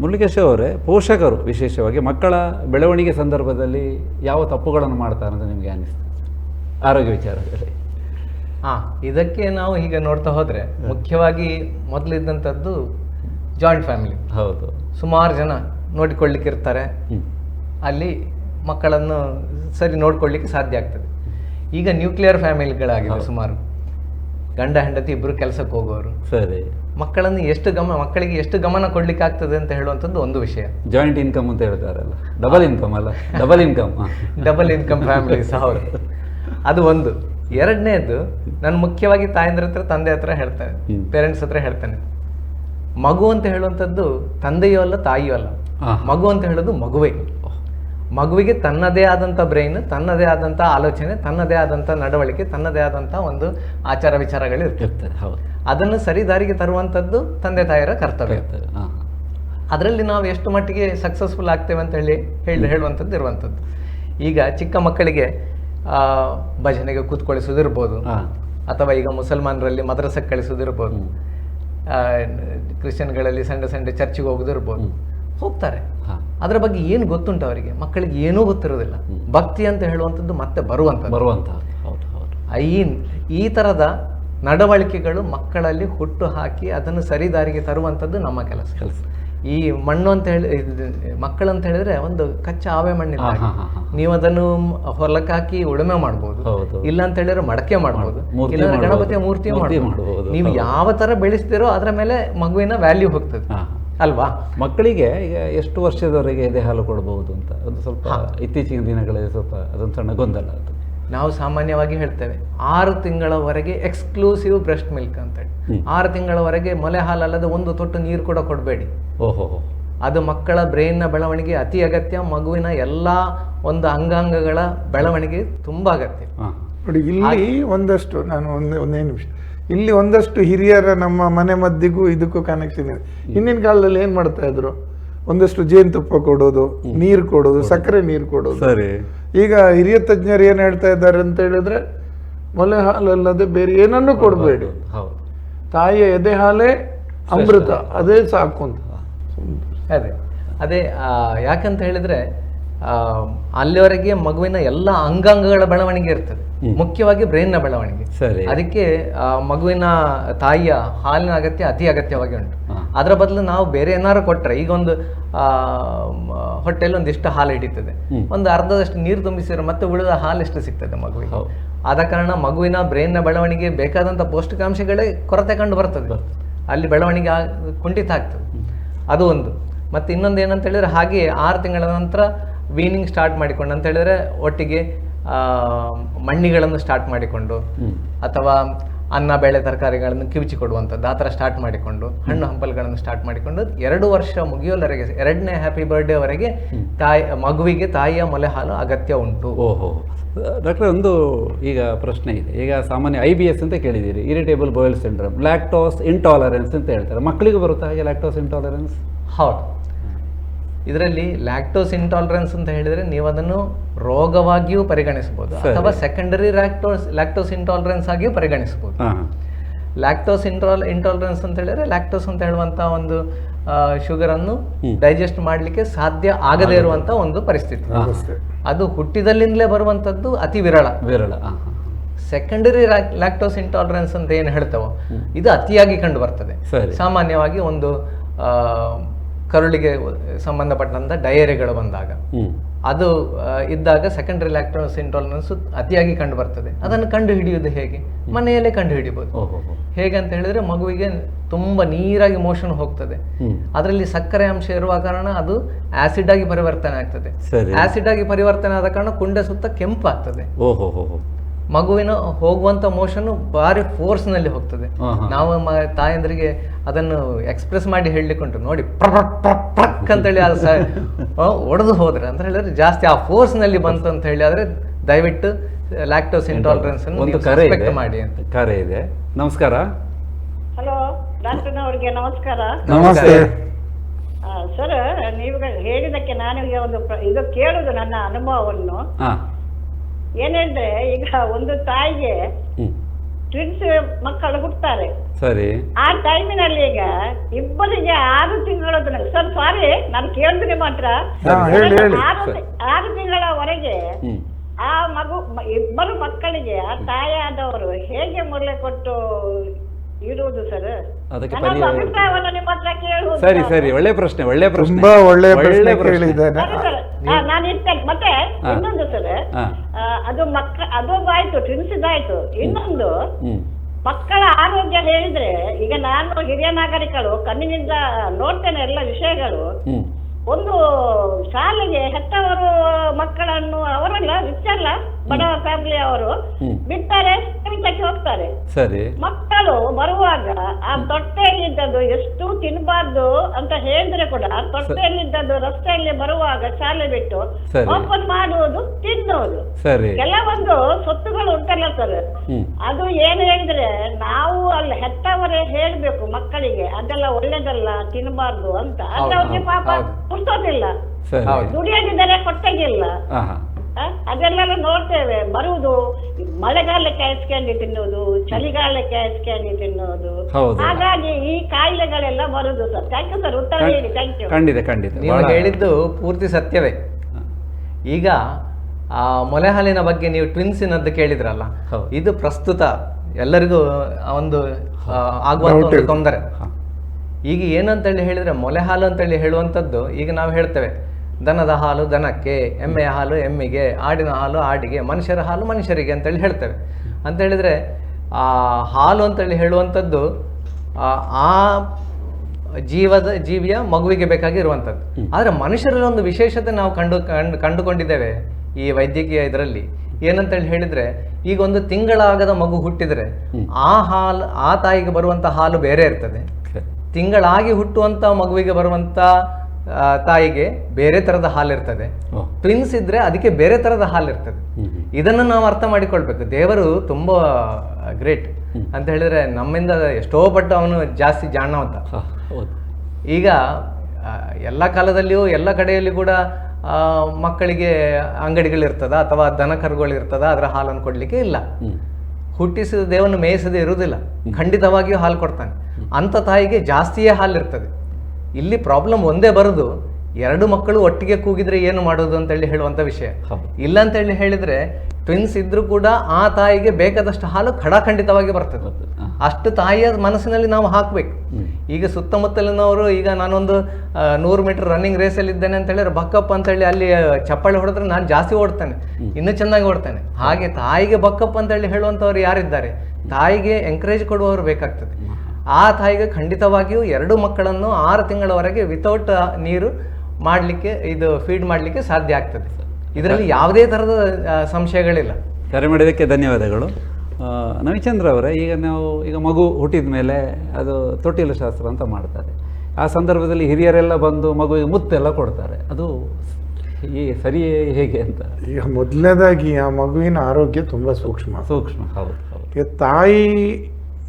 ಮುರಳಿಕೇಶವ್ ಅವರೇ ಪೋಷಕರು ವಿಶೇಷವಾಗಿ ಮಕ್ಕಳ ಬೆಳವಣಿಗೆ ಸಂದರ್ಭದಲ್ಲಿ ಯಾವ ತಪ್ಪುಗಳನ್ನು ಮಾಡ್ತಾರೆ ಅಂತ ನಿಮಗೆ ಅನಿಸ್ತದೆ ಆರೋಗ್ಯ ವಿಚಾರದಲ್ಲಿ. ಹಾಂ ಇದಕ್ಕೆ ನಾವು ಹೀಗೆ ನೋಡ್ತಾ ಹೋದರೆ ಮುಖ್ಯವಾಗಿ ಮೊದಲಿದ್ದಂಥದ್ದು ಜಾಯಿಂಟ್ ಫ್ಯಾಮಿಲಿ ಹೌದು. ಸುಮಾರು ಜನ ನೋಡಿಕೊಳ್ಳಿಕ್ಕೆ ಇರ್ತಾರೆ ಅಲ್ಲಿ ಮಕ್ಕಳನ್ನು ಸರಿ ನೋಡ್ಕೊಳ್ಳಿಕ್ಕೆ ಸಾಧ್ಯ ಆಗ್ತದೆ. ಈಗ ನ್ಯೂಕ್ಲಿಯರ್ ಫ್ಯಾಮಿಲಿಗಳಾಗಿದೆ ಸುಮಾರು. ಗಂಡ ಹೆಂಡತಿ ಇಬ್ಬರು ಕೆಲಸಕ್ಕೆ ಹೋಗೋರು. ಸರಿ. ಮಕ್ಕಳನ್ನು ಎಷ್ಟು ಗಮನ ಮಕ್ಕಳಿಗೆ ಎಷ್ಟು ಗಮನ ಕೊಡ್ಲಿಕ್ಕೆ ಆಗ್ತದೆ ಅಂತ ಹೇಳುವಂಥದ್ದು ಒಂದು ವಿಷಯ. ಜಾಯಿಂಟ್ ಇನ್ಕಮ್ ಅಂತ ಹೇಳ್ತಾರಲ್ಲ ಡಬಲ್ ಇನ್ಕಮ್ ಅಲ್ಲ. Double income double income families ಹೌದು ಅದು ಒಂದು. ಎರಡನೇದು ನಾನು ಮುಖ್ಯವಾಗಿ ತಾಯಂದ್ರ ಹತ್ರ ತಂದೆ ಹತ್ರ ಹೇಳ್ತೇನೆ. ಪೇರೆಂಟ್ಸ್ ಹತ್ರ ಹೇಳ್ತೇನೆ. ಮಗು ಅಂತ ಹೇಳುವಂಥದ್ದು ತಂದೆಯೂ ಅಲ್ಲ ತಾಯಿಯೂ ಅಲ್ಲ. ಮಗು ಅಂತ ಹೇಳೋದು ಮಗುವೇ. ಮಗುವಿಗೆ ತನ್ನದೇ ಆದಂಥ ಬ್ರೈನ್ ತನ್ನದೇ ಆದಂಥ ಆಲೋಚನೆ ತನ್ನದೇ ಆದಂಥ ನಡವಳಿಕೆ ತನ್ನದೇ ಆದಂಥ ಒಂದು ಆಚಾರ ವಿಚಾರಗಳು ಇರ್ತದೆ ಹೌದು. ಅದನ್ನು ಸರಿ ದಾರಿಗೆ ತರುವಂಥದ್ದು ತಂದೆ ತಾಯಿಯರ ಕರ್ತವ್ಯ. ಅದರಲ್ಲಿ ನಾವು ಎಷ್ಟು ಮಟ್ಟಿಗೆ ಸಕ್ಸಸ್ಫುಲ್ ಆಗ್ತೇವೆ ಅಂತ ಹೇಳಿ ಹೇಳಿ ಹೇಳುವಂಥದ್ದು ಇರುವಂಥದ್ದು. ಈಗ ಚಿಕ್ಕ ಮಕ್ಕಳಿಗೆ ಭಜನೆಗೆ ಕೂತ್ಕೊಳಿಸೋದಿರ್ಬೋದು ಅಥವಾ ಈಗ ಮುಸಲ್ಮಾನರಲ್ಲಿ ಮದ್ರಸಕ್ಕೆ ಕಳಿಸೋದಿರ್ಬೋದು ಆ, ಕ್ರಿಶ್ಚಿಯನ್ಗಳಲ್ಲಿ ಸಂಡೆ ಸಂಡೆ ಚರ್ಚಿಗೆ ಹೋಗೋದಿರ್ಬೋದು ಹೋಗ್ತಾರೆ. ಅದರ ಬಗ್ಗೆ ಏನು ಗೊತ್ತುಂಟು ಅವರಿಗೆ? ಮಕ್ಕಳಿಗೆ ಏನೂ ಗೊತ್ತಿರೋದಿಲ್ಲ ಭಕ್ತಿ ಅಂತ ಹೇಳುವಂಥದ್ದು ಮತ್ತೆ ಬರುವಂಥ ಬರುವಂಥ ಹೌದು ಹೌದು. ಈ ಈ ಥರದ ನಡವಳಿಕೆಗಳು ಮಕ್ಕಳಲ್ಲಿ ಹುಟ್ಟು ಹಾಕಿ ಅದನ್ನು ಸರಿದಾರಿಗೆ ತರುವಂಥದ್ದು ನಮ್ಮ ಕೆಲಸ. ಕೆಲಸ. ಈ ಮಣ್ಣು ಅಂತ ಹೇಳಿ ಮಕ್ಕಳು ಅಂತ ಹೇಳಿದ್ರೆ ಒಂದು ಕಚ್ಚಾ ಆವೆ ಮಣ್ಣಿಲ್ಲ. ನೀವು ಅದನ್ನು ಹೊಲಕ್ಕೆ ಹಾಕಿ ಉಳುಮೆ ಮಾಡಬಹುದು ಹೌದು ಇಲ್ಲ ಅಂತ ಹೇಳಿದ್ರೆ ಮಡಕೆ ಮಾಡಬಹುದು ಇಲ್ಲ ಗಣಪತಿಯ ಮೂರ್ತಿ ಮಾಡ್ಬೋದು, ನೀವು ಯಾವ ತರ ಬೆಳೆಸ್ತೀರೋ ಅದರ ಮೇಲೆ ಮಗುವಿನ ವ್ಯಾಲ್ಯೂ ಹೋಗ್ತದೆ. ಅಲ್ವಾ? ಮಕ್ಕಳಿಗೆ ಈಗ ಎಷ್ಟು ವರ್ಷದವರೆಗೆ ಎದೆ ಹಾಲು ಕೊಡಬಹುದು ಅಂತ? ಒಂದು ಸ್ವಲ್ಪ ಇತ್ತೀಚಿನ ದಿನಗಳಲ್ಲಿ ಸ್ವಲ್ಪ ಅದೊಂದು ಸಣ್ಣ ಗೊಂದಲ ನಾವು ಸಾಮಾನ್ಯವಾಗಿ ಹೇಳ್ತೇವೆ ಆರು ತಿಂಗಳವರೆಗೆ ಎಕ್ಸ್ಕ್ಲೂಸಿವ್ ಬ್ರೆಸ್ಟ್ ಮಿಲ್ಕ್ ಅಂತ ಹೇಳಿ. ಆರು ತಿಂಗಳವರೆಗೆ ಮೊಲೆ ಹಾಲಲ್ಲದೆ ಒಂದು ತೊಟ್ಟು ನೀರು ಕೂಡ ಕೊಡಬೇಡಿ. ಓಹೋ. ಅದು ಮಕ್ಕಳ ಬ್ರೈನ್ನ ಬೆಳವಣಿಗೆ ಅತಿ ಅಗತ್ಯ ಮಗುವಿನ ಎಲ್ಲ ಒಂದು ಅಂಗಾಂಗಗಳ ಬೆಳವಣಿಗೆ ತುಂಬ ಅಗತ್ಯ. ನೋಡಿ ಇಲ್ಲಿ ಒಂದಷ್ಟು ನಾನು ಒಂದೇ ಒಂದೇ ನಿಮಿಷ. ಇಲ್ಲಿ ಒಂದಷ್ಟು ಹಿರಿಯರ ನಮ್ಮ ಮನೆ ಮದ್ದಿಗೂ ಇದಕ್ಕೂ ಕನೆಕ್ಷನ್ ಇದೆ. ಹಿಂದಿನ ಕಾಲದಲ್ಲಿ ಏನ್ ಮಾಡ್ತಾ ಇದ್ರು? ಒಂದಷ್ಟು ಜೇನುತುಪ್ಪ ಕೊಡೋದು ನೀರು ಕೊಡೋದು. ಸಕ್ಕರೆ ನೀರು ಕೊಡೋದು. ಸರಿ. ಈಗ ಹಿರಿಯ ತಜ್ಞರು ಏನ್ ಹೇಳ್ತಾ ಇದ್ದಾರೆ ಅಂತ ಹೇಳಿದ್ರೆ ಮೊಲೆ ಹಾಲಲ್ಲದೆ ಬೇರೆ ಏನನ್ನೂ ಕೊಡಬೇಡಿ. ಹೌದು. ತಾಯಿಯ ಎದೆ ಹಾಲೇ ಅಮೃತ ಅದೇ ಸಾಕು ಅಂತ. ಅದೇ ಅದೇ ಆ, ಯಾಕಂತ ಹೇಳಿದ್ರೆ ಆ, ಅಲ್ಲಿವರೆಗೆ ಮಗುವಿನ ಎಲ್ಲ ಅಂಗಾಂಗಗಳ ಬೆಳವಣಿಗೆ ಇರ್ತದೆ. ಮುಖ್ಯವಾಗಿ ಬ್ರೈನ್ನ ಬೆಳವಣಿಗೆ. ಸರಿ. ಅದಕ್ಕೆ ಮಗುವಿನ ತಾಯಿಯ ಹಾಲಿನ ಅಗತ್ಯ ಅತಿ ಅಗತ್ಯವಾಗಿ ಉಂಟು. ಅದರ ಬದಲು ನಾವು ಬೇರೆ ಏನಾರು ಕೊಟ್ರೆ ಈಗ ಒಂದು ಹೊಟ್ಟೆಯಲ್ಲಿ ಒಂದಿಷ್ಟು ಹಾಲು ಹಿಡಿತದೆ. ಒಂದು ಅರ್ಧದಷ್ಟು ನೀರು ತುಂಬಿಸಿದ್ರೆ ಮತ್ತೆ ಉಳಿದ ಹಾಲು ಎಷ್ಟು ಸಿಗ್ತದೆ ಮಗುವಿಗೆ. ಆದ ಕಾರಣ ಮಗುವಿನ ಬ್ರೈನ್ನ ಬೆಳವಣಿಗೆ ಬೇಕಾದಂಥ ಪೌಷ್ಟಿಕಾಂಶಗಳೇ ಕೊರತೆ ಕಂಡು ಬರ್ತದೆ. ಅಲ್ಲಿ ಬೆಳವಣಿಗೆ ಕುಂಠಿತ ಆಗ್ತದೆ. ಅದು ಒಂದು. ಮತ್ತು ಇನ್ನೊಂದು ಏನಂತ ಹೇಳಿದ್ರೆ ಹಾಗೆ ಆರು ತಿಂಗಳ ನಂತರ ವೀನಿಂಗ್ ಸ್ಟಾರ್ಟ್ ಮಾಡಿಕೊಂಡು ಅಂತ ಹೇಳಿದ್ರೆ ಒಟ್ಟಿಗೆ ಆ, ಮಣ್ಣಿಗಳನ್ನು ಸ್ಟಾರ್ಟ್ ಮಾಡಿಕೊಂಡು ಅಥವಾ ಅನ್ನ ಬೇಳೆ ತರಕಾರಿಗಳನ್ನು ಕಿವುಚಿ ಕೊಡುವಂಥದ್ದು. ಆ ಥರ ಸ್ಟಾರ್ಟ್ ಮಾಡಿಕೊಂಡು ಹಣ್ಣು ಹಂಪಲುಗಳನ್ನು ಸ್ಟಾರ್ಟ್ ಮಾಡಿಕೊಂಡು ಎರಡು ವರ್ಷ ಮುಗಿಯೋವರೆಗೆ ಎರಡನೇ ಹ್ಯಾಪಿ ಬರ್ಡೇವರೆಗೆ ತಾಯಿ ಮಗುವಿಗೆ ತಾಯಿಯ ಮೊಲೆ ಹಾಲು ಅಗತ್ಯ ಉಂಟು. ಓಹೋ. ಡಾಕ್ಟರ್ ಒಂದು ಈಗ ಪ್ರಶ್ನೆ ಇದೆ. ಈಗ ಸಾಮಾನ್ಯ ಐ ಬಿ ಎಸ್ ಅಂತ ಕೇಳಿದ್ದೀರಿ. Irritable bowel syndrome lactose intolerance ಅಂತ ಹೇಳ್ತಾರೆ. ಮಕ್ಕಳಿಗೂ ಬರುತ್ತಾ ಹಾಗೆ ಲ್ಯಾಕ್ಟೋಸ್ ಇಂಟಾಲರೆನ್ಸ್ ಹೌದು. ಇದರಲ್ಲಿ ಲ್ಯಾಕ್ಟೋಸ್ ಇಂಟಾಲರೆನ್ಸ್ ಅಂತ ಹೇಳಿದ್ರೆ ನೀವು ಅದನ್ನು ರೋಗವಾಗಿಯೂ ಪರಿಗಣಿಸಬಹುದು ಅಥವಾ ಸೆಕೆಂಡರಿ ಲ್ಯಾಕ್ಟೋಸ್ ಲ್ಯಾಕ್ಟೋಸ್ ಇಂಟಾಲರೆನ್ಸ್ ಆಗಿಯೂ ಪರಿಗಣಿಸಬಹುದು. ಲ್ಯಾಕ್ಟೋಸ್ ಇಂಟಾಲ್ ಇಂಟಾಲರೆನ್ಸ್ ಅಂತ ಹೇಳಿದ್ರೆ ಲ್ಯಾಕ್ಟೋಸ್ ಅಂತ ಹೇಳುವಂತ ಒಂದು ಶುಗರ್ ಅನ್ನು ಡೈಜೆಸ್ಟ್ ಮಾಡಲಿಕ್ಕೆ ಸಾಧ್ಯ ಆಗದೇ ಇರುವಂತ ಒಂದು ಪರಿಸ್ಥಿತಿ. ಅದು ಹುಟ್ಟಿದಲ್ಲಿಂದಲೇ ಬರುವಂತದ್ದು ಅತಿ ವಿರಳ. ವಿರಳ ಸೆಕೆಂಡರಿ ಲ್ಯಾಕ್ಟೋಸ್ ಇಂಟಾಲರೆನ್ಸ್ ಅಂತ ಏನು ಹೇಳ್ತೇವೋ ಇದು ಅತಿಯಾಗಿ ಕಂಡು ಬರ್ತದೆ. ಸಾಮಾನ್ಯವಾಗಿ ಒಂದು ಆ, ಕರುಳಿಗೆ ಸಂಬಂಧಪಟ್ಟಂತ ಡಯರಿಗಳು ಬಂದಾಗ. ಅದು ಇದ್ದಾಗ ಸೆಕೆಂಡರಿ ಲ್ಯಾಕ್ಟೋಸ್ ಇಂಟಾಲರೆನ್ಸ್ ಅತಿಯಾಗಿ ಕಂಡು ಬರ್ತದೆ ಅದನ್ನು ಕಂಡು ಹಿಡಿಯುವುದು ಹೇಗೆ ಮನೆಯಲ್ಲೇ ಕಂಡು ಹಿಡಿಬಹುದು ಹೇಗೆ ಅಂತ ಹೇಳಿದ್ರೆ ಮಗುವಿಗೆ ತುಂಬಾ ನೀರಾಗಿ ಮೋಷನ್ ಹೋಗ್ತದೆ. ಅದರಲ್ಲಿ ಸಕ್ಕರೆ ಅಂಶ ಇರುವ ಕಾರಣ ಅದು ಆಸಿಡ್ ಆಗಿ ಪರಿವರ್ತನೆ ಆಗ್ತದೆ. ಆಸಿಡ್ ಆಗಿ ಪರಿವರ್ತನೆ ಆದ ಕಾರಣ ಕುಂಡ ಸುತ್ತ ಕೆಂಪು ಆಗ್ತದೆ ಮಗುವಿನ ಹೋಗುವಂತ ಮೋಷನ್ ಭಾರಿ ಫೋರ್ಸ್ನಲ್ಲಿ ಹೋಗ್ತದೆ. ನಾವು ತಾಯಂದ್ರಿಗೆ ಅದನ್ನು ಎಕ್ಸ್ಪ್ರೆಸ್ ಮಾಡಿ ಹೇಳಲಿಕ್ಕೆ ಉಂಟು. ನೋಡಿ ಪ್ರಕ್ ಅಂತೇಳಿ ಅದು ಒಡೆದು ಹೋದ್ರೆ ಅಂತ ಹೇಳಿದ್ರೆ ಜಾಸ್ತಿ ಆ ಫೋರ್ಸ್ನಲ್ಲಿ ಬಂತು ಅಂತ ಹೇಳಿ ಆದ್ರೆ ದಯವಿಟ್ಟು ಲ್ಯಾಕ್ಟೋಸ್ ಇಂಟಾಲರೆನ್ಸ್ ಒಂದು ಕರೆ ಮಾಡಿ ಅಂತ. ಕರೆ ಇದೆ. ನಮಸ್ಕಾರ. ಹಲೋ ಡಾಕ್ಟರ್ನವರಿಗೆ ನಮಸ್ಕಾರ. ನಮಸ್ತೆ. ಸರ್ ನೀವು ಹೇಳಿದಕ್ಕೆ ನಾನು ಈಗ ಒಂದು ಪ್ರ- ಇದು ಕೇಳುದು ನನ್ನ ಅನುಭವವನ್ನು. ಹಾಂ. ಏನಂದ್ರೆ ಈಗ ಒಂದು ತಾಯಿಗೆ ಟ್ವಿನ್ಸ್ ಮಕ್ಕಳು ಹುಟ್ತಾರೆ. ಸರಿ. ಆ ಟೈಮಿನಲ್ಲಿ ಈಗ ಇಬ್ಬರಿಗೆ ಆರು ತಿಂಗಳದ ಸರ್ ಸಾರಿ ನಾನು ಕೇಳಿದ್ರೆ ಮಾತ್ರ. ಆರು ತಿಂಗಳವರೆಗೆ ಆ ಮಗು ಇಬ್ಬರು ಮಕ್ಕಳಿಗೆ ಆ ತಾಯಿ ಆದವರು ಹೇಗೆ ಮೊದಲೇ ಕೊಟ್ಟು ಇರುವುದು ಸರ್ ಅದಕ್ಕೆ ನನ್ನ ಒಂದು ಪರಿಹಾರ- ಅಭಿಪ್ರಾಯವನ್ನು ನಿಮ್ಮ ಹತ್ರ ಕೇಳುವುದು ಸರಿ ಸರಿ ಒಳ್ಳೆ ಪ್ರಶ್ನೆ ಒಳ್ಳೆ ಪ್ರಶ್ನೆ. ತುಂಬಾ ಒಳ್ಳೆ ಪ್ರಶ್ನೆ ಕೇಳಿದ್ದೇನೆ. ಸರಿ ಸರ್ ಆ, ನಾನು ಇರ್ತೇನೆ. ಮತ್ತೆ ಹಾ. ಇನ್ನೊಂದು ಸರ್ ಹಾ. ಆ, ಅದು ಮಕ್ಕ ಅದೊಂದಾಯ್ತು ಆಯ್ತು ಇನ್ನೊಂದು ಹ್ಞೂ ಮಕ್ಕಳ ಆರೋಗ್ಯ ಹೇಳಿದ್ರೆ ಈಗ ನಾನು ಹಿರಿಯ ನಾಗರಿಕರು ಕಣ್ಣಿನಿಂದ ನೋಡ್ತೇನೆ ಎಲ್ಲ ವಿಷಯಗಳು. ಒಂದು ಶಾಲೆಗೆ ಹೆತ್ತವರು ಮಕ್ಕಳನ್ನು ಅವರಲ್ಲ ರಿಚ್ ಅಲ್ಲ ಬಡ ಫ್ಯಾಮಿಲಿ ಅವರು ಹ್ಮ್. ಬಿಡ್ತಾರೆ. ಕೆಲ್ಸಕ್ಕೆ ಹೋಗ್ತಾರೆ. ಸರಿ. ಮಕ್ಕಳು ಬರುವಾಗ ಆ ತೊಟ್ಟೆಯಲ್ಲಿದ್ದದ್ದು ಎಷ್ಟು ತಿನ್ನಬಾರ್ದು ಅಂತ ಹೇಳಿದ್ರೆ ಕೂಡ ಆ ತೊಟ್ಟೆಯಲ್ಲಿದ್ದದ್ದು ರಸ್ತೆಯಲ್ಲಿ ಬರುವಾಗ ಶಾಲೆ ಬಿಟ್ಟು. ಓಪನ್ ಮಾಡುವುದು ತಿನ್ನೋದು ಸರಿ. ಕೆಲವೊಂದು ಸೊತ್ತುಗಳು ಉಂಟಲ್ಲ ಸರ್. ಅದು ಏನು ಹೇಳಿದ್ರೆ ನಾವು ಅಲ್ಲಿ ಹೆತ್ತವರೇ ಹೇಳ್ಬೇಕು ಮಕ್ಕಳಿಗೆ ಅದೆಲ್ಲ ಒಳ್ಳೇದಲ್ಲ ತಿನ್ನಬಾರ್ದು ಅಂತ. ಅದ್ರ ಅವ್ರಿಗೆ ಪಾಪ ಹೌದು. ದುಡಿಯದಿದ್ದರೆ ಕೊಟ್ಟಗಿಲ್ಲ. ಅದೆಲ್ಲ ನೋಡ್ತೇವೆ. ಬರುವುದು ಮಳೆಗಾಲಕ್ಕೆ ಹಚ್ಕೊಂಡು ತಿನ್ನುವುದು ಚಳಿಗಾಲಕ್ಕೆ ಹಚ್ಕೊಂಡು ತಿನ್ನೋದು. ಹಾಗಾಗಿ ಈ ಕಾಯಿಲೆಗಳೆಲ್ಲ ಬರುದು ಸರ್. ಥ್ಯಾಂಕ್ ಯು ಸರ್ ಉತ್ತರ ಹೇಳಿ. ಥ್ಯಾಂಕ್ ಯು ಖಂಡಿತ ಖಂಡಿತ. ನೀವು ಹೇಳಿದ್ದು ಪೂರ್ತಿ ಸತ್ಯವೇ. ಈಗ ಆ ಮೊಲೆ ಹಾಲಿನ ಬಗ್ಗೆ ನೀವು ಟ್ವಿನ್ಸಿನದ್ದು ಕೇಳಿದ್ರಲ್ಲ ಹೇಳಿದ್ರಲ್ಲ ಇದು ಪ್ರಸ್ತುತ ಎಲ್ಲರಿಗೂ ಒಂದು ಆಗುವ ಆಗುವಂತ ಒಂದು ತೊಂದರೆ. ಈಗ ಏನಂತೇಳಿ ಹೇಳಿದ್ರೆ ಮೊಲೆ ಹಾಲು ಅಂತೇಳಿ ಹೇಳುವಂಥದ್ದು ಈಗ ನಾವು ಹೇಳ್ತೇವೆ. ದನದ ಹಾಲು ದನಕ್ಕೆ ಎಮ್ಮೆಯ ಹಾಲು ಎಮ್ಮಿಗೆ ಆಡಿನ ಹಾಲು ಆಡಿಗೆ ಮನುಷ್ಯರ ಹಾಲು ಮನುಷ್ಯರಿಗೆ ಅಂತೇಳಿ ಹೇಳ್ತೇವೆ. ಅಂತ ಹೇಳಿದ್ರೆ ಆ ಹಾಲು ಅಂತೇಳಿ ಹೇಳುವಂಥದ್ದು ಆ ಜೀವದ ಜೀವಿಯ ಮಗುವಿಗೆ ಬೇಕಾಗಿರುವಂಥದ್ದು ಆದರೆ ಮನುಷ್ಯರಲ್ಲಿ ಒಂದು ವಿಶೇಷತೆ ನಾವು ಕಂಡು ಕಂಡು ಕಂಡುಕೊಂಡಿದ್ದೇವೆ ಈ ವೈದ್ಯಕೀಯ ಇದರಲ್ಲಿ. ಏನಂತೇಳಿ ಹೇಳಿದ್ರೆ ಈಗ ಒಂದು ತಿಂಗಳಾಗದ ಮಗು ಹುಟ್ಟಿದ್ರೆ ಆ ಹಾಲು ಆ ತಾಯಿಗೆ ಬರುವಂಥ ಹಾಲು ಬೇರೆ ಇರ್ತದೆ. ತಿಂಗಳಾಗಿ ಹುಟ್ಟುವಂಥ ಮಗುವಿಗೆ ಬರುವಂತ ಆ, ತಾಯಿಗೆ ಬೇರೆ ತರದ ಹಾಲು ಇರ್ತದೆ ಪ್ರಿನ್ಸ್ ಟ್ವಿನ್ಸ್ ಇದ್ರೆ ಅದಕ್ಕೆ ಬೇರೆ ತರದ ಹಾಲು ಇರ್ತದೆ ಇದನ್ನು ನಾವು ಅರ್ಥ ಮಾಡಿಕೊಳ್ಬೇಕು. ದೇವರು ತುಂಬಾ ಗ್ರೇಟ್ ಅಂತ ಹೇಳಿದ್ರೆ ನಮ್ಮಿಂದ ಎಷ್ಟೋ ಪಟ್ಟು ಅವನು ಜಾಸ್ತಿ ಜಾಣವಂತ. ಈಗ ಎಲ್ಲ ಕಾಲದಲ್ಲಿಯೂ ಎಲ್ಲ ಕಡೆಯಲ್ಲಿ ಕೂಡ ಮಕ್ಕಳಿಗೆ ಅಂಗಡಿಗಳಿರ್ತದ ಅಥವಾ ದನ ಕರುಗಳಿರ್ತದ ಅದರ ಹಾಲನ್ನು ಕೊಡ್ಲಿಕ್ಕೆ ಇಲ್ಲ. ಹುಟ್ಟಿಸಿದ ದೇವನ್ನು ಮೇಯಿಸದೆ ಇರುವುದಿಲ್ಲ. ಖಂಡಿತವಾಗಿಯೂ ಹಾಲು ಕೊಡ್ತಾನೆ. ಅಂಥ ತಾಯಿಗೆ ಜಾಸ್ತಿಯೇ ಹಾಲು ಇರ್ತದೆ ಇಲ್ಲಿ ಪ್ರಾಬ್ಲಮ್ ಒಂದೇ ಬರೋದು ಎರಡು ಮಕ್ಕಳು ಒಟ್ಟಿಗೆ ಕೂಗಿದ್ರೆ ಏನು ಮಾಡೋದು ಅಂತೇಳಿ ಹೇಳುವಂಥ ವಿಷಯ. ಇಲ್ಲ ಅಂತೇಳಿ ಹೇಳಿದ್ರೆ ಟ್ವಿನ್ಸ್ ಇದ್ರೂ ಕೂಡ ಆ ತಾಯಿಗೆ ಬೇಕಾದಷ್ಟು ಹಾಲು ಖಡಾಖಂಡಿತವಾಗಿ ಬರ್ತದೆ. ಅಷ್ಟು ತಾಯಿಯ ಮನಸ್ಸಿನಲ್ಲಿ ನಾವು ಹಾಕ್ಬೇಕು. ಈಗ ಸುತ್ತಮುತ್ತಲಿನವರು ಈಗ ನಾನೊಂದು ನೂರು ಮೀಟರ್ ರನ್ನಿಂಗ್ ರೇಸಲ್ಲಿ ಇದ್ದೇನೆ ಅಂತ ಹೇಳಿದ್ರೆ ಬಕ್ಕಪ್ಪ ಅಂತ ಹೇಳಿ ಅಲ್ಲಿ ಚಪ್ಪಾಳೆ ಹೊಡೆದ್ರೆ ನಾನು ಜಾಸ್ತಿ ಓಡ್ತೇನೆ. ಇನ್ನೂ ಚೆನ್ನಾಗಿ ಓಡ್ತೇನೆ. ಹಾಗೆ ತಾಯಿಗೆ ಬಕ್ಕಪ್ಪ ಅಂತ ಹೇಳಿ ಹೇಳುವಂಥವ್ರು ಯಾರಿದ್ದಾರೆ? ತಾಯಿಗೆ ಎಂಕರೇಜ್ ಕೊಡುವವರು ಬೇಕಾಗ್ತದೆ. ಆ ತಾಯಿಗೆ ಖಂಡಿತವಾಗಿಯೂ ಎರಡು ಮಕ್ಕಳನ್ನು ಆರು ತಿಂಗಳವರೆಗೆ ವಿತೌಟ್ ನೀರು ಮಾಡಲಿಕ್ಕೆ ಇದು ಫೀಡ್ ಮಾಡಲಿಕ್ಕೆ ಸಾಧ್ಯ ಆಗ್ತದೆ. ಇದರಲ್ಲಿ ಯಾವುದೇ ಥರದ ಸಂಶಯಗಳಿಲ್ಲ. ಕರೆ ಮಾಡಿದ್ದಕ್ಕೆ ಧನ್ಯವಾದಗಳು. ನವಿಚಂದ್ರ ಅವರೇ ಈಗ ನಾವು ಈಗ ಮಗು ಹುಟ್ಟಿದ ಮೇಲೆ ಅದು ತೊಟ್ಟಿಲು ಶಾಸ್ತ್ರ ಅಂತ ಮಾಡ್ತಾರೆ. ಆ ಸಂದರ್ಭದಲ್ಲಿ ಹಿರಿಯರೆಲ್ಲ ಬಂದು ಮಗುವಿಗೆ ಮುತ್ತೆಲ್ಲ ಕೊಡ್ತಾರೆ. ಅದು ಈ ಸರಿಯೇ ಹೇಗೆ ಅಂತ. ಈಗ ಮೊದಲನೇದಾಗಿ ಆ ಮಗುವಿನ ಆರೋಗ್ಯ ತುಂಬ ಸೂಕ್ಷ್ಮ. ಸೂಕ್ಷ್ಮ ಹೌದು ಹೌದು. ಈಗ ತಾಯಿ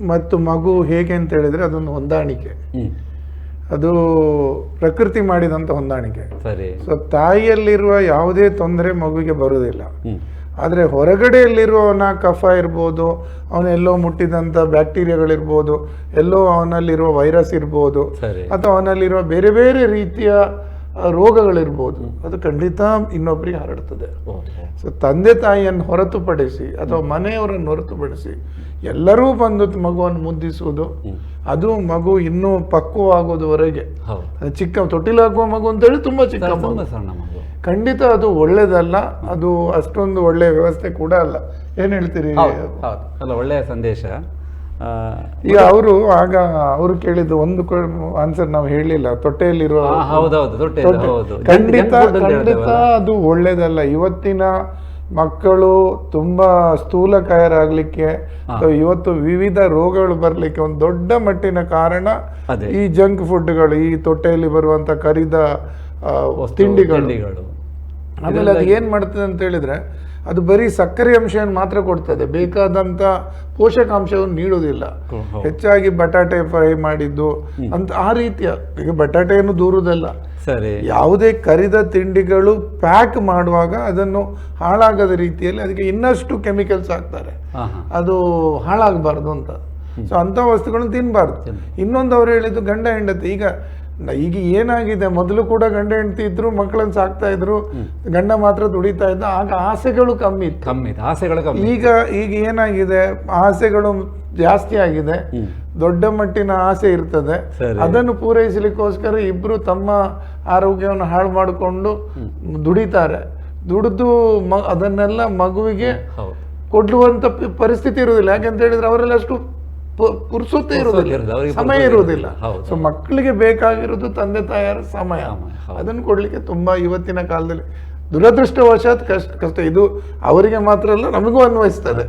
ಮತ್ತು ಮಗು ಹೇಗೆ ಅಂತ ಹೇಳಿದ್ರೆ ಅದೊಂದು ಹೊಂದಾಣಿಕೆ. ಅದು ಪ್ರಕೃತಿ ಮಾಡಿದಂಥ ಹೊಂದಾಣಿಕೆ. ಸರಿ. ಸೊ ತಾಯಿಯಲ್ಲಿರುವ ಯಾವುದೇ ತೊಂದರೆ ಮಗುವಿಗೆ ಬರುವುದಿಲ್ಲ. ಆದರೆ ಹೊರಗಡೆಯಲ್ಲಿರುವವನ ಕಫ ಇರ್ಬೋದು ಅವನೆಲ್ಲೋ ಮುಟ್ಟಿದಂಥ ಬ್ಯಾಕ್ಟೀರಿಯಾಗಳಿರ್ಬೋದು ಎಲ್ಲೋ ಅವನಲ್ಲಿರುವ ವೈರಸ್ ಇರ್ಬೋದು ಅಥವಾ ಅವನಲ್ಲಿರುವ ಬೇರೆ ಬೇರೆ ರೀತಿಯ ರೋಗಗಳಿರ್ಬೋದು. ಅದು ಖಂಡಿತ ಇನ್ನೊಬ್ಬರಿಗೆ ಹರಡ್ತದೆ. ಸೊ ತಂದೆ ತಾಯಿಯನ್ನು ಹೊರತುಪಡಿಸಿ ಅಥವಾ ಮನೆಯವರನ್ನು ಹೊರತುಪಡಿಸಿ ಎಲ್ಲರೂ ಬಂದು ಮಗುವನ್ನು ಮುದ್ದಿಸುವುದು ಅದು ಮಗು ಇನ್ನೂ ಪಕ್ವವಾಗೋದುವರೆಗೆ. ಚಿಕ್ಕ ತೊಟ್ಟಿಲಾಗುವ ಮಗು ಅಂತೇಳಿ ತುಂಬಾ ಚಿಕ್ಕ ಮಗು. ಮಗು. ಖಂಡಿತ ಅದು ಒಳ್ಳೇದಲ್ಲ ಅದು ಅಷ್ಟೊಂದು ಒಳ್ಳೆಯ ವ್ಯವಸ್ಥೆ ಕೂಡ ಅಲ್ಲ. ಏನ್ ಹೇಳ್ತೀರಿ? ಅಲ್ಲ ಒಳ್ಳೆಯ ಸಂದೇಶ. ಈಗ ಅವರು ಆಗ ಅವರು ಕೇಳಿದ್ದು ಒಂದು ಆನ್ಸರ್ ನಾವು ಹೇಳಿಲ್ಲ ತೊಟ್ಟೆಯಲ್ಲಿರುವ ಖಂಡಿತ ಖಂಡಿತ ಅದು ಒಳ್ಳೇದಲ್ಲ. ಇವತ್ತಿನ ಮಕ್ಕಳು ತುಂಬಾ ಸ್ಥೂಲಕಾಯರಾಗ್ಲಿಕ್ಕೆ ಇವತ್ತು ವಿವಿಧ ರೋಗಗಳು ಬರ್ಲಿಕ್ಕೆ ಒಂದು ದೊಡ್ಡ ಮಟ್ಟಿನ ಕಾರಣ ಈ ಜಂಕ್ ಫುಡ್ಗಳು ಈ ತೊಟ್ಟೆಯಲ್ಲಿ ಬರುವಂತ ಕರಿದ ತಿಂಡಿಗಳು. ಆಮೇಲೆ ಅದು ಏನ್ ಮಾಡ್ತದೆ ಅಂತ ಹೇಳಿದ್ರೆ ಅದು ಬರೀ ಸಕ್ಕರೆ ಅಂಶವನ್ನು ಮಾತ್ರ ಕೊಡ್ತದೆ. ಬೇಕಾದಂತ ಪೋಷಕಾಂಶವನ್ನು ಹೌದು. ಹೆಚ್ಚಾಗಿ ಬಟಾಟೆ ಫ್ರೈ ಮಾಡಿದ್ದು ಅಂತ ಆ ರೀತಿಯ. ಈಗ ಬಟಾಟೆಯನ್ನು ದೂರುವುದಲ್ಲ ಸರಿ. ಯಾವುದೇ ಕರಿದ ತಿಂಡಿಗಳು ಪ್ಯಾಕ್ ಮಾಡುವಾಗ ಅದನ್ನು ಹಾಳಾಗದ ರೀತಿಯಲ್ಲಿ ಅದಕ್ಕೆ ಇನ್ನಷ್ಟು ಕೆಮಿಕಲ್ಸ್ ಹಾಕ್ತಾರೆ. ಅದು ಹಾಳಾಗಬಾರ್ದು ಅಂತ. ಸೊ ಅಂಥ ವಸ್ತುಗಳನ್ನು ತಿನ್ನಬಾರ್ದು ಇನ್ನೊಂದು ಅವ್ರು ಹೇಳಿದ್ದು ಗಂಡ ಹೆಂಡತಿ. ಈಗ ಈಗ ಏನಾಗಿದೆ? ಮೊದಲು ಕೂಡ ಗಂಡ ಹೆಂಡತಿ ಇದ್ರು ಮಕ್ಕಳನ್ನ ಸಾಕ್ತಾ ಇದ್ರು ಗಂಡ ಮಾತ್ರ ದುಡಿತಾ ಇದ್ದ ಆಗ ಆಸೆಗಳು ಕಮ್ಮಿ ಇತ್ತು. ಕಮ್ಮಿ ಆಸೆಗಳು ಕಮ್ಮಿ ಈಗ ಈಗ ಏನಾಗಿದೆ? ಆಸೆಗಳು ಜಾಸ್ತಿ ಆಗಿದೆ. ದೊಡ್ಡ ಮಟ್ಟಿನ ಆಸೆ ಇರ್ತದೆ. ಅದನ್ನು ಪೂರೈಸಲಿಕ್ಕೋಸ್ಕರ ಇಬ್ರು ತಮ್ಮ ಆರೋಗ್ಯವನ್ನು ಹಾಳು ಮಾಡಿಕೊಂಡು ದುಡಿತಾರೆ. ದುಡಿದು ಮ ಅದನ್ನೆಲ್ಲ ಮಗುವಿಗೆ ಕೊಡುವಂತ ಪರಿಸ್ಥಿತಿ ಇರುವುದಿಲ್ಲ. ಯಾಕಂತ ಹೇಳಿದ್ರೆ ಅವರೆಲ್ಲ ಅಷ್ಟು ಪುರ್ಸೊತ್ತೇ ಇರುವುದಿಲ್ಲ, ಸಮಯ ಇರೋದಿಲ್ಲ. ಸೊ ಮಕ್ಕಳಿಗೆ ಬೇಕಾಗಿರೋದು ತಂದೆ ತಾಯಿಯರ ಸಮಯ. ಅದನ್ನು ಕೊಡ್ಲಿಕ್ಕೆ ತುಂಬಾ ಇವತ್ತಿನ ಕಾಲದಲ್ಲಿ ದುರದೃಷ್ಟವಶಾತ್ ಕಷ್ಟ ಕಷ್ಟ. ಇದು ಅವರಿಗೆ ಮಾತ್ರ ಅಲ್ಲ ನಮಗೂ ಅನ್ವಯಿಸ್ತದೆ.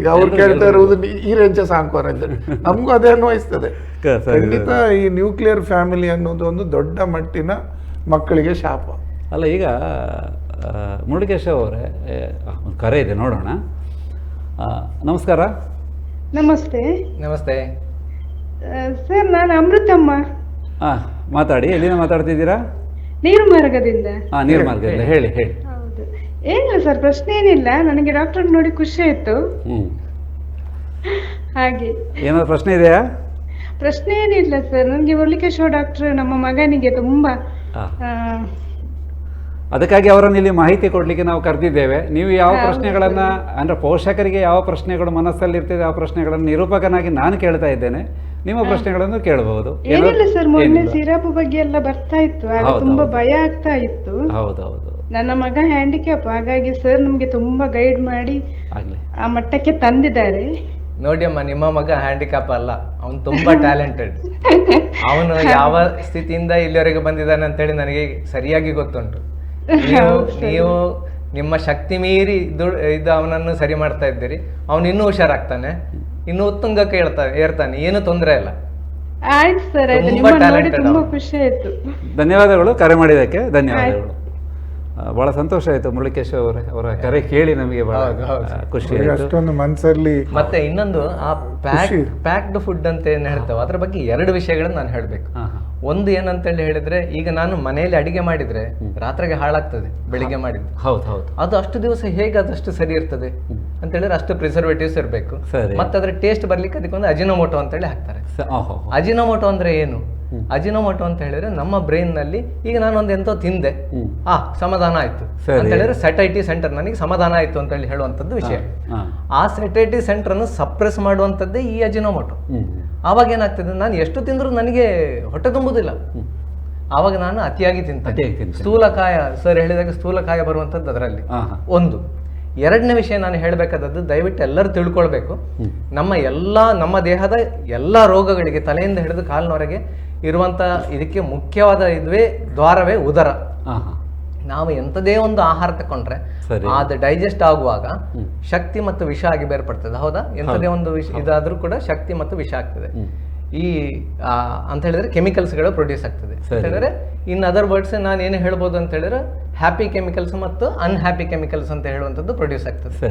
ಈಗ ಅವ್ರು ಕೇಳ್ತಾ ಇರುವುದು ಈ ರೇಂಜ ಸಾಂಕು ಅಂತ ನಮಗೂ ಅದೇ ಅನ್ವಯಿಸ್ತದೆ. ಖಂಡಿತ ಈ ನ್ಯೂಕ್ಲಿಯರ್ ಫ್ಯಾಮಿಲಿ ಅನ್ನೋದು ಒಂದು ದೊಡ್ಡ ಮಟ್ಟಿನ ಮಕ್ಕಳಿಗೆ ಶಾಪ. ಅಲ್ಲ ಈಗ ಆ, ಮುರುಗೇಶ್ ಅವರೇ ಒಂದು ಕರೆ ಇದೆ ನೋಡೋಣ. ನಮಸ್ಕಾರ. ನಮಸ್ತೆ. ನಮಸ್ತೆ. ಸರ್ ನಾನು ಅಮೃತಮ್ಮ. ಹಾ ಮಾತಾಡಿ ಎಲ್ಲಿಂದ ಮಾತಾಡ್ತಿದ್ದೀರಾ? ನೀರು ಮಾರ್ಗದಿಂದ. ಹಾ ನೀರು ಮಾರ್ಗದಿಂದ ಹೇಳಿ ಹೇಳಿ. ಹೌದು. ಏನಿಲ್ಲ ಸರ್ ಪ್ರಶ್ನೆ ಏನಿಲ್ಲ. ನನಗೆ ಡಾಕ್ಟರ್ ನೋಡಿ ಖುಷಿ ಆಯ್ತು. ಹಾಗೆ. ಏನಾದ್ರು ಪ್ರಶ್ನೆ ಇದೆಯಾ? ಪ್ರಶ್ನೆ ಏನಿಲ್ಲ ಸರ್. ನನಗೆ ಶೋ ಡಾಕ್ಟರ್ ನಮ್ಮ ಮಗನಿಗೆ ತುಂಬಾ ಆ, ಅದಕ್ಕಾಗಿ ಅವರನ್ನು ಇಲ್ಲಿ ಮಾಹಿತಿ ಕೊಡಲಿಕ್ಕೆ ನಾವು ಕರೆದಿದ್ದೇವೆ. ನೀವು ಯಾವ ಪ್ರಶ್ನೆಗಳನ್ನು ಅಂದರೆ ಪೋಷಕರಿಗೆ ಯಾವ ಪ್ರಶ್ನೆಗಳು ಮನಸ್ಸಲ್ಲಿ ಇರ್ತದೆ ಆ ಪ್ರಶ್ನೆಗಳನ್ನು ನಿರೂಪಕನಾಗಿ ನಾನು ಕೇಳ್ತಾ ಇದ್ದೇನೆ. ನಿಮ್ಮ ಪ್ರಶ್ನೆಗಳನ್ನು ಕೇಳಬಹುದು. ಏನಿಲ್ಲ ಸರ್ ಮೊನ್ನೆ ಸಿರಪ್ ಬಗ್ಗೆ ಎಲ್ಲ ಬರ್ತಾ ಇತ್ತು ಆಗ ತುಂಬಾ ಭಯ ಆಗ್ತಾ ಇತ್ತು. ಹೌದೌದು. ನನ್ನ ಮಗ ಹ್ಯಾಂಡಿಕ್ಯಾಪ್ ಹಾಗಾಗಿ ಸರ್ ನಮ್ಗೆ ತುಂಬಾ ಗೈಡ್ ಮಾಡಿ ಆ ಮಟ್ಟಕ್ಕೆ ತಂದಿದ್ದಾರೆ. ನೋಡಿ ಅಮ್ಮ ನಿಮ್ಮ ಮಗ ಹ್ಯಾಂಡಿಕ್ಯಾಪ್ ಅಲ್ಲ. ಅವನು ತುಂಬಾ ಟ್ಯಾಲೆಂಟೆಡ್ ಅವನು ಯಾವ ಸ್ಥಿತಿಯಿಂದ ಇಲ್ಲಿವರೆಗೆ ಬಂದಿದ್ದಾನೆ ಅಂತೇಳಿ ನನಗೆ ಸರಿಯಾಗಿ ಗೊತ್ತುಂಟು. ನೀವು ನೀವು ನಿಮ್ಮ ಶಕ್ತಿ ಮೀರಿ ಇದು ಇದು ಅವನನ್ನು ಸರಿ ಮಾಡ್ತಾ ಇದ್ದೀರಿ. ಅವನು ಇನ್ನೂ ಹುಷಾರಾಗ್ತಾನೆ. ಇನ್ನೂ ಉತ್ತುಂಗಕ್ಕೆ ಹೇಳ್ತಾನೆ ಏರ್ತಾನೆ. ಏನು ತೊಂದರೆ ಇಲ್ಲ. ಆಯ್ತು ಸರ್ ಆಯ್ತು. ತುಂಬಾ ನೋಡಿ ತುಂಬಾ ಖುಷಿ ಆಯ್ತು. ಧನ್ಯವಾದಗಳು. ಕರೆ ಮಾಡಿದ್ದಕ್ಕೆ ಧನ್ಯವಾದಗಳು. ಬಹಳ ಸಂತೋಷ ಆಯ್ತು ಮುರಳಿಕೇಶ್ ಅವರ ಅವರ ಕರೆ ಕೇಳಿ ನಮಗೆ ಬಹಳ ಖುಷಿ ಅಷ್ಟೊಂದು ಮನಸ್ಸಲ್ಲಿ ಮತ್ತೆ ಇನ್ನೊಂದು ಆ ಪ್ಯಾಕ್. ಪ್ಯಾಕ್ಡ್ ಫುಡ್ ಅಂತ ಏನ್ ಹೇಳ್ತೇವೆ ಅದ್ರ ಬಗ್ಗೆ ಎರಡು ವಿಷಯಗಳನ್ನ ನಾನು ಹೇಳ್ಬೇಕು. ಒಂದು ಏನಂತೇಳಿ ಹೇಳಿದ್ರೆ ಈಗ ನಾನು ಮನೆಯಲ್ಲಿ ಅಡಿಗೆ ಮಾಡಿದ್ರೆ ರಾತ್ರಿಗೆ ಹಾಳಾಗ್ತದೆ ಬೆಳಿಗ್ಗೆ ಮಾಡಿದ್ದು. ಹೌದು ಹೌದು. ಅದು ಅಷ್ಟು ದಿವಸ ಹೇಗೆ ಅದಷ್ಟು ಸರಿ ಇರ್ತದೆ ಅಂತ ಹೇಳಿದ್ರೆ ಅಷ್ಟು ಪ್ರಿಸರ್ವೇಟಿವ್ಸ್ ಇರಬೇಕು. ಮತ್ತೆ ಅದ್ರ ಟೇಸ್ಟ್ ಬರ್ಲಿಕ್ಕೆ ಅದಕ್ಕೊಂದು ಅಜಿನೋಮೋಟೋ ಅಂತೇಳಿ ಹಾಕ್ತಾರೆ. ಅಜಿನೋಮೋಟೋ ಅಂದ್ರೆ ಏನು? ಅಜಿನೋಮೋಟೋ ಅಂತ ಹೇಳಿದ್ರೆ ನಮ್ಮ ಬ್ರೈನ್ನಲ್ಲಿ ಈಗ ನಾನು ಒಂದು ಎಂತೋ ತಿಂದೆ. ಆ ಸಮಾಧಾನ ಆಯ್ತು. ಅಂತ ಹೇಳಿದ್ರೆ ಸೆಟೈಟಿ ಸೆಂಟರ್ ನನಗೆ ಸಮಾಧಾನ ಆಯ್ತು ಅಂತ ಹೇಳಿ ಹೇಳುವಂತದ್ದು ವಿಷಯ. ಆ ಸೆಟೈಟಿ ಸೆಂಟರ್ ಅನ್ನು ಸಪ್ರೆಸ್ ಮಾಡುವಂತದ್ದೇ ಈ ಅಜಿನೋಮೋಟೋ. ಅವಾಗ ಆವಾಗ ಏನಾಗ್ತದೆ ನಾನು ಎಷ್ಟು ತಿಂದ್ರು ನನಗೆ ಹೊಟ್ಟೆ ತುಂಬುದಿಲ್ಲ. ಆವಾಗ ನಾನು ಅತಿಯಾಗಿ ತಿಂತ. ಸ್ಥೂಲಕಾಯ ಸರ್ ಹೇಳಿದಾಗ ಸ್ಥೂಲಕಾಯ ಬರುವಂತದ್ದು ಅದರಲ್ಲಿ. ಒಂದು. ಎರಡನೇ ವಿಷಯ ನಾನು ಹೇಳಬೇಕಾದದ್ದು ದಯವಿಟ್ಟು ಎಲ್ಲರೂ ತಿಳ್ಕೊಳ್ಬೇಕು. ನಮ್ಮ ಎಲ್ಲ ನಮ್ಮ ದೇಹದ ಎಲ್ಲ ರೋಗಗಳಿಗೆ ತಲೆಯಿಂದ ಹಿಡಿದು ಕಾಲಿನವರೆಗೆ ಇರುವಂತ ಇದಕ್ಕೆ ಮುಖ್ಯವಾದ ಇದುವೇ ದ್ವಾರವೇ ಉದರ. ನಾವು ಎಂಥದೇ ಒಂದು ಆಹಾರ ತಕೊಂಡ್ರೆ ಅದು ಡೈಜೆಸ್ಟ್ ಆಗುವಾಗ ಶಕ್ತಿ ಮತ್ತು ವಿಷ ಆಗಿ ಬೇರ್ಪಡ್ತದೆ. ಹೌದಾ? ಎಂಥದೇ ಒಂದು ವಿಷ ಇದಾದ್ರೂ ಕೂಡ ಶಕ್ತಿ ಮತ್ತು ವಿಷ ಆಗ್ತದೆ. ಈ ಅಂತ ಹೇಳಿದ್ರೆ ಕೆಮಿಕಲ್ಸ್ಗಳು ಪ್ರೊಡ್ಯೂಸ್ ಆಗ್ತದೆ. ಅಂತ ಹೇಳಿದ್ರೆ ಇನ್ ಅದರ್ ವರ್ಡ್ಸ್ ನಾನು ಏನು ಹೇಳ್ಬೋದು ಅಂತ ಹೇಳಿದ್ರೆ ಹ್ಯಾಪಿ ಕೆಮಿಕಲ್ಸ್ ಮತ್ತು ಅನ್ಹ್ಯಾಪಿ ಕೆಮಿಕಲ್ಸ್ ಅಂತ ಹೇಳುವಂಥದ್ದು ಪ್ರೊಡ್ಯೂಸ್ ಆಗ್ತದೆ.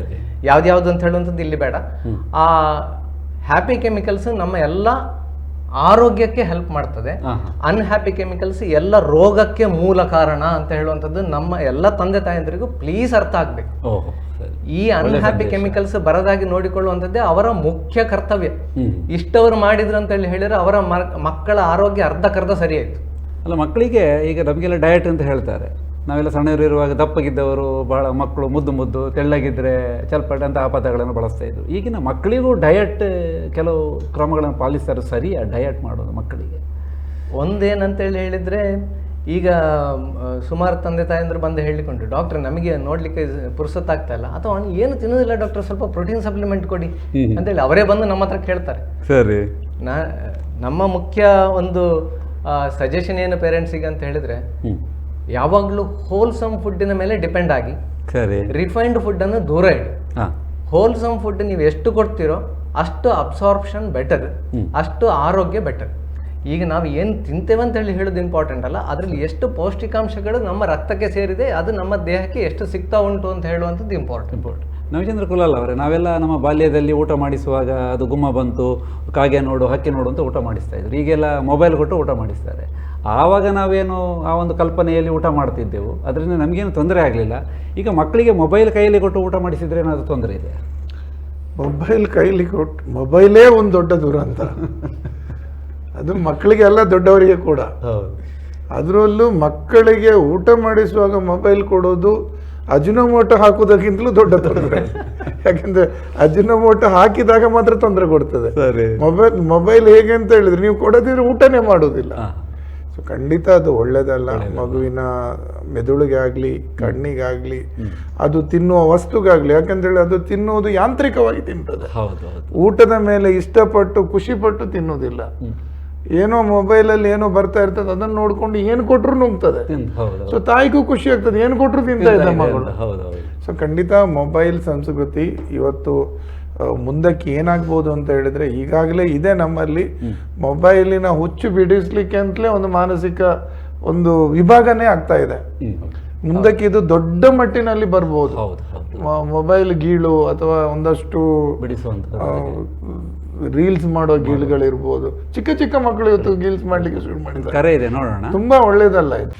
ಯಾವ್ದು ಯಾವ್ದು ಅಂತ ಹೇಳುವಂಥದ್ದು ಇಲ್ಲಿ ಬೇಡ. ಆ ಹ್ಯಾಪಿ ಕೆಮಿಕಲ್ಸ್ ನಮ್ಮ ಎಲ್ಲ ಆರೋಗ್ಯಕ್ಕೆ ಹೆಲ್ಪ್ ಮಾಡ್ತದೆ. ಅನ್ಹ್ಯಾಪಿ ಕೆಮಿಕಲ್ಸ್ ಎಲ್ಲ ರೋಗಕ್ಕೆ ಮೂಲ ಕಾರಣ ಅಂತ ಹೇಳುವಂಥದ್ದು ನಮ್ಮ ಎಲ್ಲ ತಂದೆ ತಾಯಂದಿರಿಗೂ ಪ್ಲೀಸ್ ಅರ್ಥ ಆಗ್ಬೇಕು. ಈ ಅನ್ಹ್ಯಾಪಿ ಕೆಮಿಕಲ್ಸ್ ಬರದಾಗಿ ನೋಡಿಕೊಳ್ಳುವಂಥದ್ದೇ ಅವರ ಮುಖ್ಯ ಕರ್ತವ್ಯ. ಇಷ್ಟವರು ಮಾಡಿದ್ರು ಅಂತ ಹೇಳಿ ಹೇಳಿದ್ರೆ ಅವರ ಮಕ್ಕಳ ಆರೋಗ್ಯ ಅರ್ಧಕರ್ಧ ಸರಿ ಆಯ್ತು ಅಲ್ಲ ಮಕ್ಕಳಿಗೆ ಈಗ ನಮಗೆಲ್ಲ ಡಯಟ್ ಅಂತ ಹೇಳ್ತಾರೆ. ನಾವೆಲ್ಲ ಸಣ್ಣವರು ಇರುವಾಗ ದಪ್ಪಗಿದ್ದವರು ಬಹಳ ಮಕ್ಕಳು ಮುದ್ದು ಮುದ್ದು ತೆಳ್ಳಗಿದ್ರೆ ಚಲ್ಪಟ್ಟೆ ಅಂತ ಆ ಪದಗಳನ್ನು ಬಳಸ್ತಾ ಇದ್ರು. ಈಗಿನ ಮಕ್ಕಳಿಗೂ ಡಯಟ್ ಕೆಲವು ಕ್ರಮಗಳನ್ನು ಪಾಲಿಸ್ತಾರೆ ಸರಿಯಾ ಡಯಟ್ ಮಾಡೋದು ಮಕ್ಕಳಿಗೆ? ಒಂದೇನಂತೇಳಿ ಹೇಳಿದ್ರೆ ಈಗ ಆ, ಸುಮಾರು ತಂದೆ ತಾಯಂದ್ರು ಬಂದು ಹೇಳಿಕೊಂಡು ಡಾಕ್ಟರ್ ನಮಗೆ ನೋಡ್ಲಿಕ್ಕೆ ಪುರುಸತ್ತಾಗ್ತಾ ಇಲ್ಲ. ಅಥವಾ ಅವ್ನು ಏನು ತಿನ್ನೋದಿಲ್ಲ ಡಾಕ್ಟರ್ ಸ್ವಲ್ಪ ಪ್ರೋಟೀನ್ ಸಪ್ಲಿಮೆಂಟ್ ಕೊಡಿ. ಅಂತೇಳಿ ಅವರೇ ಬಂದು ನಮ್ಮ ಹತ್ರ ಕೇಳ್ತಾರೆ. ಸರಿ. ನಾ ನಮ್ಮ ಮುಖ್ಯ ಒಂದು ಸಜೆಷನ್ ಏನು ಪೇರೆಂಟ್ಸಿಗೆ ಅಂತ ಹೇಳಿದ್ರೆ ಯಾವಾಗಲೂ ಹೋಲ್ಸಮ್ ಫುಡ್ಡಿನ ಮೇಲೆ ಡಿಪೆಂಡ್ ಆಗಿ ಸರಿ. ರಿಫೈನ್ಡ್ ಫುಡ್ಡನ್ನು ದೂರ ಇಡಿ. ಹೋಲ್ಸಮ್ ಫುಡ್ ನೀವು ಎಷ್ಟು ಕೊಡ್ತೀರೋ ಅಷ್ಟು ಅಬ್ಸಾರ್ಪ್ಷನ್ ಬೆಟರ್ ಅಷ್ಟು ಆರೋಗ್ಯ ಬೆಟರ್ ಈಗ ನಾವು ಏನು ತಿಂತೇವೆ ಅಂತ ಹೇಳಿ ಹೇಳೋದು ಇಂಪಾರ್ಟೆಂಟ್ ಅಲ್ಲ ಅದರಲ್ಲಿ ಎಷ್ಟು ಪೌಷ್ಟಿಕಾಂಶಗಳು ನಮ್ಮ ರಕ್ತಕ್ಕೆ ಸೇರಿದೆ ಅದು ನಮ್ಮ ದೇಹಕ್ಕೆ ಎಷ್ಟು ಸಿಗ್ತಾ ಉಂಟು ಅಂತ ಹೇಳುವಂಥದ್ದು ಇಂಪಾರ್ಟೆಂಟ್ ಇಂಪಾರ್ಟೆಂಟ್ ನವಚಂದ್ರ ಕುಲಾಲ್ ಅವರೇ ನಾವೆಲ್ಲ ನಮ್ಮ ಬಾಲ್ಯದಲ್ಲಿ ಊಟ ಮಾಡಿಸುವಾಗ ಅದು ಗುಮ್ಮ ಬಂತು ಕಾಗೆ ನೋಡು ಹಕ್ಕಿ ನೋಡು ಅಂತ ಊಟ ಮಾಡಿಸ್ತಾ ಇದ್ರು. ಈಗೆಲ್ಲ ಮೊಬೈಲ್ ಕೊಟ್ಟು ಊಟ ಮಾಡಿಸ್ತಾರೆ. ಆವಾಗ ನಾವೇನು ಆ ಒಂದು ಕಲ್ಪನೆಯಲ್ಲಿ ಊಟ ಮಾಡ್ತಿದ್ದೆವು. ಅದರಿಂದ ನಮಗೇನು ತೊಂದರೆ ಆಗಲಿಲ್ಲ. ಈಗ ಮಕ್ಕಳಿಗೆ ಮೊಬೈಲ್ ಕೈಯಲ್ಲಿ ಕೊಟ್ಟು ಊಟ ಮಾಡಿಸಿದರೆ ಏನಾದರೂ ತೊಂದರೆ ಇದೆ? ಮೊಬೈಲ್ ಕೈಲಿ ಕೊಟ್ಟು ಮೊಬೈಲೇ ಒಂದು ದೊಡ್ಡ ದುರಂತ. ಅದು ಮಕ್ಕಳಿಗೆ ಅಲ್ಲ ದೊಡ್ಡವರಿಗೆ ಕೂಡ. ಹೌದು. ಅದರಲ್ಲೂ ಮಕ್ಕಳಿಗೆ ಊಟ ಮಾಡಿಸುವಾಗ ಮೊಬೈಲ್ ಕೊಡೋದು ಮೋಟ ಹಾಕೋದಕ್ಕಿಂತಲೂ ದೊಡ್ಡ ತೊಂದರೆ. ಯಾಕಂದ್ರೆ ಮೋಟ ಹಾಕಿದಾಗ ಮಾತ್ರ ತೊಂದರೆ ಕೊಡ್ತದೆ. ಸರಿ. ಮೊಬೈಲ್ ಮೊಬೈಲ್ ಹೇಗೆ ಅಂತ ಹೇಳಿದ್ರೆ ನೀವು ಕೊಡದಿದ್ರೆ ಊಟನೇ ಮಾಡೋದಿಲ್ಲ ಖಂಡಿತ ಅದು ಒಳ್ಳೇದಲ್ಲ. ಮಗುವಿನ ಮೆದುಳಿಗೆ ಆಗಲಿ ಕಣ್ಣಿಗಾಗ್ಲಿ ಅದು ತಿನ್ನುವ ವಸ್ತುಗಾಗ್ಲಿ ಯಾಕಂತೇಳಿ ಅದು ತಿನ್ನುವುದು ಯಾಂತ್ರಿಕವಾಗಿ ತಿಂತದೆ ಊಟದ ಮೇಲೆ ಇಷ್ಟಪಟ್ಟು ಖುಷಿಪಟ್ಟು ತಿನ್ನುವುದಿಲ್ಲ. ಏನೋ ಮೊಬೈಲಲ್ಲಿ ಏನೋ ಬರ್ತಾ ಇರ್ತದೆ ಅದನ್ನ ನೋಡ್ಕೊಂಡು ಏನು ಕೊಟ್ರು ನುಗ್ತದೆ. ಸೊ ತಾಯಿಗೂ ಖುಷಿ ಆಗ್ತದೆ ಏನು ಕೊಟ್ರು ತಿಂತಾ ಇದ್ದ ಮಗಳು. ಸೊ ಖಂಡಿತ ಮೊಬೈಲ್ ಸಂಸ್ಕೃತಿ ಇವತ್ತು ಮುಂದಕ್ಕೆ ಏನಾಗ್ಬೋದು ಅಂತ ಹೇಳಿದ್ರೆ ಈಗಾಗಲೇ ಇದೆ ನಮ್ಮಲ್ಲಿ. ಮೊಬೈಲಿನ ಹುಚ್ಚು ಬಿಡಿಸ್ಲಿಕ್ಕೆ ಅಂತಲೇ ಒಂದು ಮಾನಸಿಕ ಒಂದು ವಿಭಾಗನೇ ಆಗ್ತಾ ಇದೆ. ಮುಂದಕ್ಕೆ ಇದು ದೊಡ್ಡ ಮಟ್ಟಿನಲ್ಲಿ ಬರ್ಬೋದು. ಮೊಬೈಲ್ ಗೀಳು ಅಥವಾ ಒಂದಷ್ಟು ರೀಲ್ಸ್ ಮಾಡೋ ಗೀಳುಗಳಿರ್ಬೋದು. ಚಿಕ್ಕ ಚಿಕ್ಕ ಮಕ್ಕಳು ಇವತ್ತು ಗೀಲ್ಸ್ ಮಾಡ್ಲಿಕ್ಕೆ ಶುರು ಮಾಡಿದ್ದಾರೆ. ತುಂಬಾ ಒಳ್ಳೇದಲ್ಲ ಇದು.